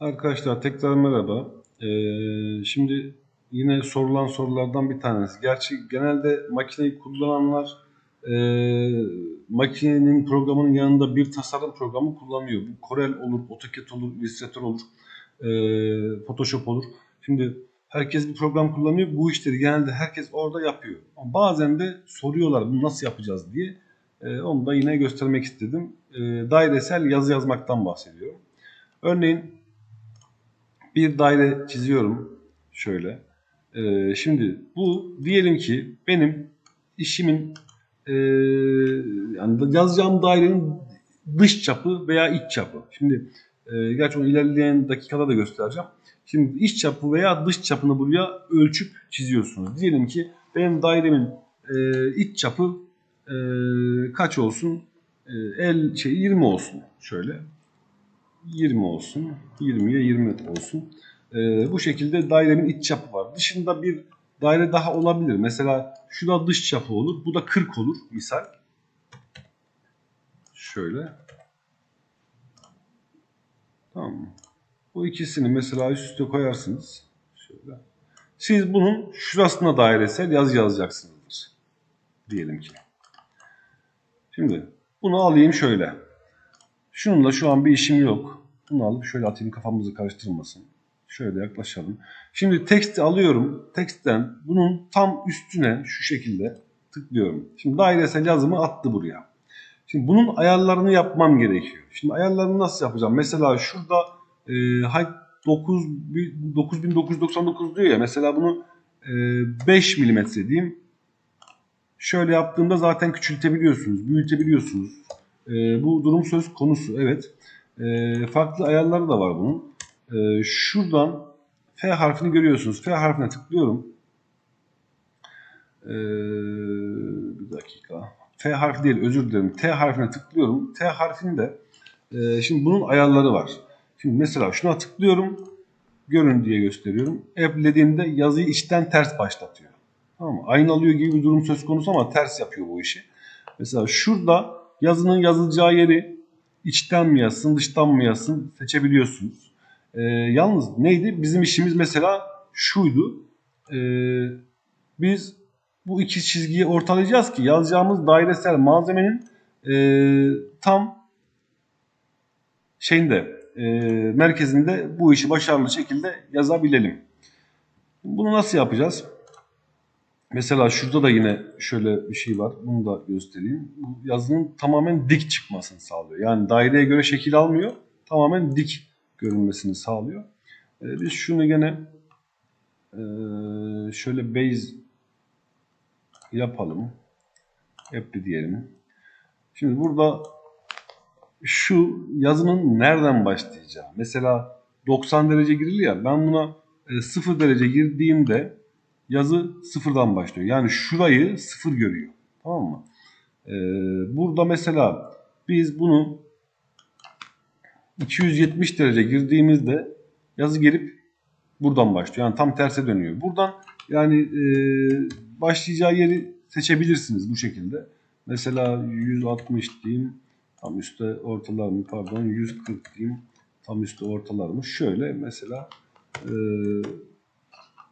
Arkadaşlar tekrar merhaba. Ee, şimdi yine sorulan sorulardan bir tanesi. Gerçi genelde makineyi kullananlar e, makinenin programının yanında bir tasarım programı kullanıyor. Bu Corel olur, AutoCAD olur, Illustrator olur, e, Photoshop olur. Şimdi herkes bir program kullanıyor. Bu işleri genelde herkes orada yapıyor. Ama bazen de soruyorlar bunu nasıl yapacağız diye. E, onu da yine göstermek istedim. E, dairesel yazı yazmaktan bahsediyorum. Örneğin bir daire çiziyorum şöyle. Ee, şimdi bu diyelim ki benim işimin e, yani yazacağım dairenin dış çapı veya iç çapı. Şimdi e, gerçi onu ilerleyen dakikada da göstereceğim. Şimdi iç çapı veya dış çapını buraya ölçüp çiziyorsunuz. Diyelim ki benim dairemin e, iç çapı e, kaç olsun? E, el şey 20 olsun şöyle. 20 olsun. 20'ye 20 olsun. Ee, bu şekilde dairenin iç çapı var. Dışında bir daire daha olabilir. Mesela şu dış çapı olur. Bu da 40 olur misal. Şöyle. Tamam mı? Bu ikisini mesela üst üste koyarsınız. Şöyle. Siz bunun şurasına dairesel yazı yazacaksınızdır. Diyelim ki. Şimdi bunu alayım şöyle. Şununla şu an bir işim yok. Bunu alıp şöyle atayım kafamızı karıştırmasın. Şöyle yaklaşalım. Şimdi teksti alıyorum. Teksten bunun tam üstüne şu şekilde tıklıyorum. Şimdi dairesel yazımı attı buraya. Şimdi bunun ayarlarını yapmam gerekiyor. Şimdi ayarlarını nasıl yapacağım? Mesela şurada e, height 9, 9999 diyor ya. Mesela bunu e, 5 milimetre diyeyim. Şöyle yaptığımda zaten küçültebiliyorsunuz, büyütebiliyorsunuz. E, bu durum söz konusu evet. E, farklı ayarları da var bunun. E, şuradan F harfini görüyorsunuz. F harfine tıklıyorum. E, bir dakika. F harfi değil özür dilerim. T harfine tıklıyorum. T harfinde e, şimdi bunun ayarları var. Şimdi mesela şuna tıklıyorum. Görün diye gösteriyorum. App'lediğimde yazıyı içten ters başlatıyor. Tamam mı? Aynı alıyor gibi bir durum söz konusu ama ters yapıyor bu işi. Mesela şurada yazının yazılacağı yeri içten mi yazsın, dıştan mı yazsın seçebiliyorsunuz. Ee, yalnız neydi? Bizim işimiz mesela şuydu. Ee, biz bu iki çizgiyi ortalayacağız ki yazacağımız dairesel malzemenin e, tam şeyinde e, merkezinde bu işi başarılı şekilde yazabilelim. Bunu nasıl yapacağız? Mesela şurada da yine şöyle bir şey var. Bunu da göstereyim. Bu yazının tamamen dik çıkmasını sağlıyor. Yani daireye göre şekil almıyor. Tamamen dik görünmesini sağlıyor. Ee, biz şunu gene e, şöyle base yapalım. Apply diyelim. Şimdi burada şu yazının nereden başlayacağı. Mesela 90 derece girili ya ben buna 0 derece girdiğimde yazı sıfırdan başlıyor. Yani şurayı sıfır görüyor. Tamam mı? Ee, burada mesela biz bunu 270 derece girdiğimizde yazı gelip buradan başlıyor. Yani tam terse dönüyor. Buradan yani e, başlayacağı yeri seçebilirsiniz bu şekilde. Mesela 160 diyeyim. Tam üstte ortalar mı? Pardon 140 diyeyim. Tam üstte ortalar mı? Şöyle mesela e,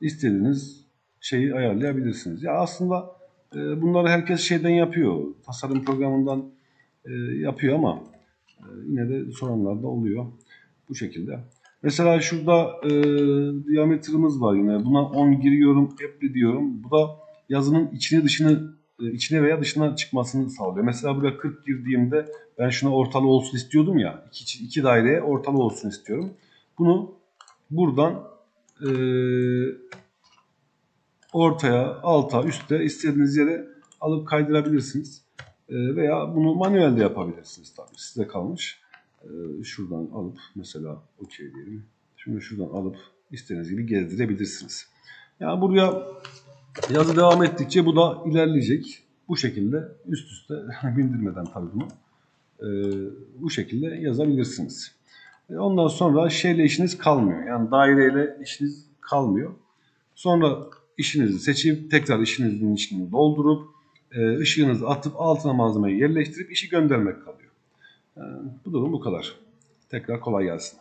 istediğiniz şeyi ayarlayabilirsiniz. Ya aslında e, bunları herkes şeyden yapıyor. Tasarım programından e, yapıyor ama e, yine de soranlar da oluyor. Bu şekilde. Mesela şurada e, diametrimiz var yine. Buna 10 giriyorum, apply diyorum. Bu da yazının içine dışını e, içine veya dışına çıkmasını sağlıyor. Mesela buraya 40 girdiğimde ben şuna ortalı olsun istiyordum ya. iki, iki daireye ortalı olsun istiyorum. Bunu buradan e, ortaya, alta, üste istediğiniz yere alıp kaydırabilirsiniz. E, veya bunu manuel de yapabilirsiniz tabii. Size kalmış. E, şuradan alıp mesela okey diyelim. Şimdi şuradan alıp istediğiniz gibi gezdirebilirsiniz. Yani buraya yazı devam ettikçe bu da ilerleyecek. Bu şekilde üst üste bindirmeden tabii bunu. E, bu şekilde yazabilirsiniz. Ondan sonra şeyle işiniz kalmıyor. Yani daireyle işiniz kalmıyor. Sonra işinizi seçip tekrar işinizin içini doldurup e, ışığınızı atıp altına malzemeyi yerleştirip işi göndermek kalıyor. Yani bu durum bu kadar. Tekrar kolay gelsin.